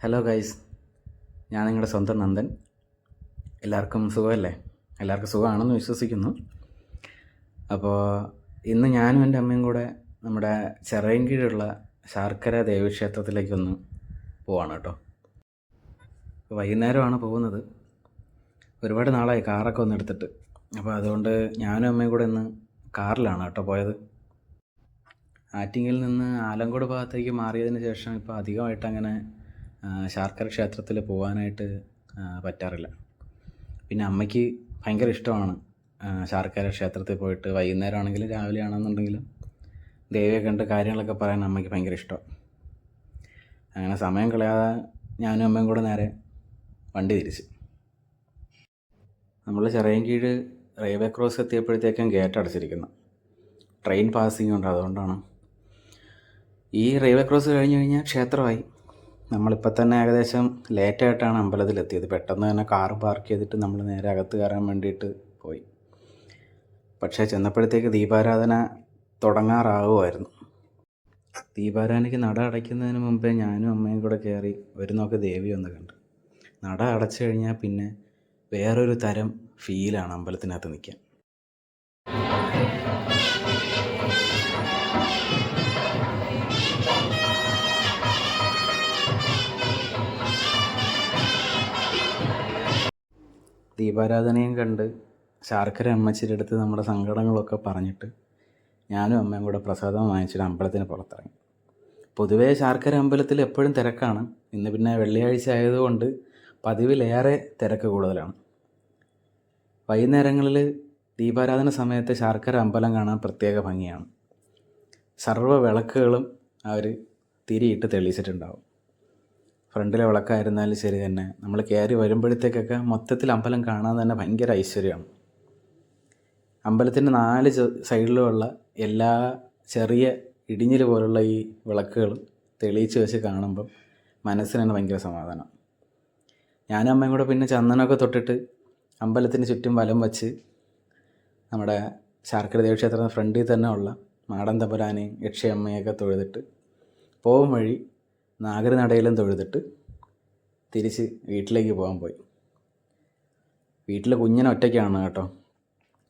Hello guys ഞാൻ നിങ്ങളുടെ സ്വന്തം നന്ദൻ. എല്ലാവർക്കും സുഖമല്ലേ? എല്ലാവർക്കും സുഖമാണെന്ന് വിശ്വസിക്കുന്നു. അപ്പോൾ ഇന്ന് ഞാനും എന്റെ അമ്മയും കൂടെ നമ്മുടെ ചെറയൻകീഴുള്ള ശാർക്കര ദേവീക്ഷേത്രത്തിലേക്കൊന്ന് പോവാണ് കേട്ടോ. വൈകുന്നേരമാണ് പോകുന്നത്. ഒരുപാട് നാളായി കാറൊക്കെ ഒന്ന് എടുത്തിട്ട്. അപ്പോൾ അതുകൊണ്ട് ഞാനും അമ്മയും കൂടെ ഇന്ന് കാറിലാണ് കേട്ടോ പോയത്. ആറ്റിങ്ങിൽ നിന്ന് ആലങ്കോട് ഭാഗത്തേക്ക് മാറിയതിന് ശേഷം ഇപ്പോൾ അധികമായിട്ട് അങ്ങനെ ശാർക്കര ക്ഷേത്രത്തിൽ പോകാനായിട്ട് പറ്റാറില്ല. പിന്നെ അമ്മയ്ക്ക് ഭയങ്കര ഇഷ്ടമാണ് ശാർക്കര ക്ഷേത്രത്തിൽ പോയിട്ട്. വൈകുന്നേരം ആണെങ്കിലും രാവിലെ ആണെന്നുണ്ടെങ്കിലും ദേവിയെ കണ്ട് കാര്യങ്ങളൊക്കെ പറയാൻ അമ്മയ്ക്ക് ഭയങ്കര ഇഷ്ടമാണ് അങ്ങനെ സമയം കളയാതെ ഞാനും അമ്മയും കൂടെ നേരെ വണ്ടി തിരിച്ച്. നമ്മൾ ചിറയൻകീഴ് റെയിൽവേ ക്രോസ് എത്തിയപ്പോഴത്തേക്കും ഗേറ്റ് അടച്ചിരിക്കുന്നു. ട്രെയിൻ പാസിംഗ് ഉണ്ട് അതുകൊണ്ടാണ്. ഈ റെയിൽവേ ക്രോസ് കഴിഞ്ഞ് കഴിഞ്ഞാൽ ക്ഷേത്രമായി. നമ്മളിപ്പോൾ തന്നെ ഏകദേശം ലേറ്റായിട്ടാണ് അമ്പലത്തിലെത്തിയത്. പെട്ടെന്ന് തന്നെ കാർ പാർക്ക് ചെയ്തിട്ട് നമ്മൾ നേരെ അകത്ത് കയറാൻ വേണ്ടിയിട്ട് പോയി. പക്ഷേ ചെന്നപ്പോഴത്തേക്ക് ദീപാരാധന തുടങ്ങാറാവുമായിരുന്നു. ദീപാരാധനയ്ക്ക് നട അടയ്ക്കുന്നതിന് മുമ്പേ ഞാനും അമ്മയും കൂടെ കയറി ഒരു നോക്ക് ദേവി ഒന്ന് കണ്ടു. നട അടച്ചു കഴിഞ്ഞാൽ പിന്നെ വേറൊരു തരം ഫീലാണ് അമ്പലത്തിനകത്ത് നിൽക്കാൻ. ദീപാരാധനയും കണ്ട് ശാർക്കര അമ്മച്ചിയുടെ അടുത്ത് നമ്മുടെ സങ്കടങ്ങളൊക്കെ പറഞ്ഞിട്ട് ഞാനും അമ്മയും കൂടെ പ്രസാദം വാങ്ങിച്ചിട്ട് അമ്പലത്തിന് പുറത്തിറങ്ങി. പൊതുവേ ശാർക്കര അമ്പലത്തിൽ എപ്പോഴും തിരക്കാണ്. ഇന്ന് പിന്നെ വെള്ളിയാഴ്ച ആയതുകൊണ്ട് പതിവിലേറെ തിരക്ക് കൂടുതലാണ്. വൈകുന്നേരങ്ങളിൽ ദീപാരാധന സമയത്ത് ശാർക്കര അമ്പലം കാണാൻ പ്രത്യേക ഭംഗിയാണ്. സർവ വിളക്കുകളും അവർ തിരിയിട്ട് തെളിയിച്ചിട്ടുണ്ടാവും. ഫ്രണ്ടിലെ വിളക്കായിരുന്നാലും ശരി തന്നെ. നമ്മൾ കയറി വരുമ്പോഴത്തേക്കൊക്കെ മൊത്തത്തിൽ അമ്പലം കാണാൻ തന്നെ ഭയങ്കര ഐശ്വര്യമാണ്. അമ്പലത്തിന്റെ നാല് സൈഡിലുമുള്ള എല്ലാ ചെറിയ ഇടിഞ്ഞിൽ പോലുള്ള ഈ വിളക്കുകളും തെളിയിച്ച് വെച്ച് കാണുമ്പം മനസ്സിന് തന്നെ ഭയങ്കര സമാധാനം. ഞാനും അമ്മയും കൂടെ പിന്നെ ചന്ദനമൊക്കെ തൊട്ടിട്ട് അമ്പലത്തിന് ചുറ്റും വലം വച്ച് നമ്മുടെ ശാർക്കര ദേവക്ഷേത്രത്തിന്റെ ഫ്രണ്ടിൽ തന്നെ ഉള്ള മാടൻ തമ്പുരാനെയും യക്ഷയമ്മയൊക്കെ തൊഴുതിട്ട് പോകും വഴി നാഗരനടയിലും തൊഴുതിട്ട് തിരിച്ച് വീട്ടിലേക്ക് പോകാൻ പോയി. വീട്ടിൽ കുഞ്ഞിനെ ഒറ്റയ്ക്കാണ് കേട്ടോ.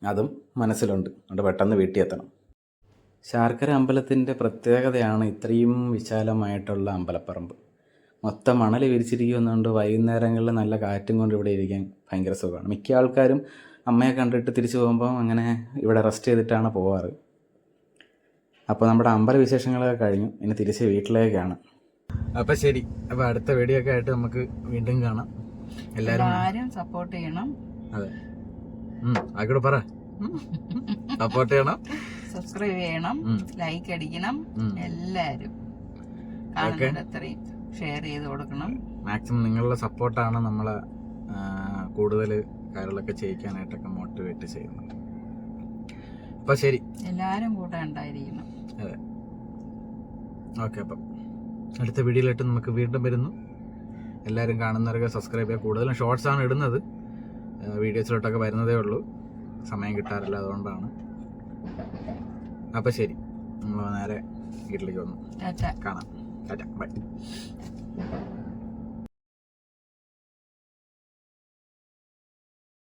അതും മനസ്സിലുണ്ട്. അതുകൊണ്ട് പെട്ടെന്ന് വീട്ടിൽ എത്തണം ശാർക്കര അമ്പലത്തിന്റെ പ്രത്യേകതയാണ് ഇത്രയും വിശാലമായിട്ടുള്ള അമ്പലപ്പറമ്പ്. മൊത്തം മണൽ വിരിച്ചിരിക്കുന്നതുകൊണ്ട് വൈകുന്നേരങ്ങളിൽ നല്ല കാറ്റും കൊണ്ട് ഇവിടെ ഇരിക്കാൻ ഭയങ്കര സുഖമാണ്. മിക്ക ആൾക്കാരും അമ്മയെ കണ്ടിട്ട് തിരിച്ചു പോകുമ്പോൾ അങ്ങനെ ഇവിടെ റെസ്റ്റ് ചെയ്തിട്ടാണ് പോവാറ്. അപ്പോൾ നമ്മുടെ അമ്പല വിശേഷങ്ങളൊക്കെ കഴിഞ്ഞു. ഇനി തിരിച്ച് വീട്ടിലേക്കാണ്. അപ്പോൾ ശരി. അപ്പോൾ അടുത്ത വീഡിയോ ഒക്കെ ആയിട്ട് നമുക്ക് വീണ്ടും കാണാം. എല്ലാവരും സപ്പോർട്ട് ചെയ്യണം. അതെ. ആയിക്കോട്ടെ പറ. സപ്പോർട്ട് ചെയ്യണം. സബ്സ്ക്രൈബ് ചെയ്യണം. ലൈക്ക് അടിക്കണം. എല്ലാരും ഷെയർ ചെയ്ത് കൊടുക്കണം. മാക്സിമം നിങ്ങളുടെ സപ്പോർട്ടാണ് നമ്മളെ കൂടുതൽ കാര്യങ്ങളൊക്കെ ചെയ്യിക്കാനായിട്ടൊക്കെ മോട്ടിവേറ്റ് ചെയ്യുന്നത്. അപ്പോൾ ശരി. എല്ലാരും കൂടെ ഉണ്ടായിരിക്കണം. അതെ. ഓക്കെ അപ്പം. അടുത്ത വീഡിയോയിലായിട്ട് നമുക്ക് വീണ്ടും വരുന്നു. എല്ലാവരും കാണുന്നവരൊക്കെ സബ്സ്ക്രൈബ് ചെയ്യുക കൂടുതലും ഷോർട്സ് ആണ് ഇടുന്നത്. വീഡിയോസിലോട്ടൊക്കെ വരുന്നതേ ഉള്ളൂ. സമയം കിട്ടാറില്ല അതുകൊണ്ടാണ്. അപ്പം ശരി നമ്മൾ നേരെ വീട്ടിലേക്ക് വന്നു. കാണാം. Tata bye.